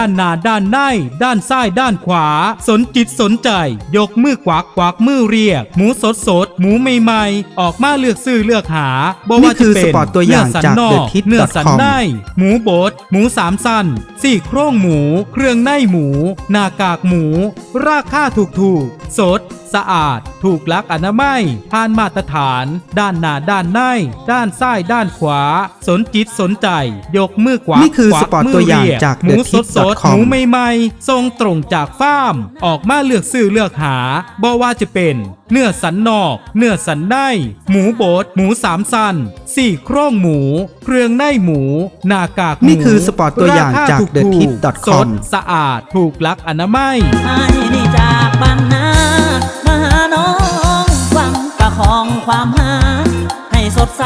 ด้านหน้าด้านใน ด้านซ้ายด้านขวา สนจิตสนใจ ยกมือกวักกวักมือเรียก หมูสดสดหมูใหม่ๆ ออกมาเลือกซื้อเลือกหาบ่ว่านี่คืจะอเป็นสปอร์ตตัวอย่างเนื้สันจากนอก TheTit.com เนื้อสันในหมูบดหมูสามสันสี่โครงหมู เครื่องในหมู หน้ากากหมู ราคาถูกถูกๆสด สะอาด ถูกลักอนามัยผ่านมาตรฐาน ด้านหน้าด้านใน ด้านซ้ายด้านขวา สนจิตสนใจ ยกมือกวักนี่คือวัสปอร์ตตัวอย่างมืเรีจากหมูสดสด TheTit.com หมูใหม่ๆทรงตรงจากฟาร์ม ออกมาเลือกซื้อเลือกหาบ่ว่าจะเป็น เนื้อสันนอก เนื้อสันใน หมูบดหมูสามสันสี่โครงหมู เครื่องในหมู หน้ากากหมูนี่คือสปอร์ตตัวอย่างรคจากถูๆ TheTit.com สดสะอาดถูกลักอนามัยให้นี่จากบ้านนา ความหาให้สดใส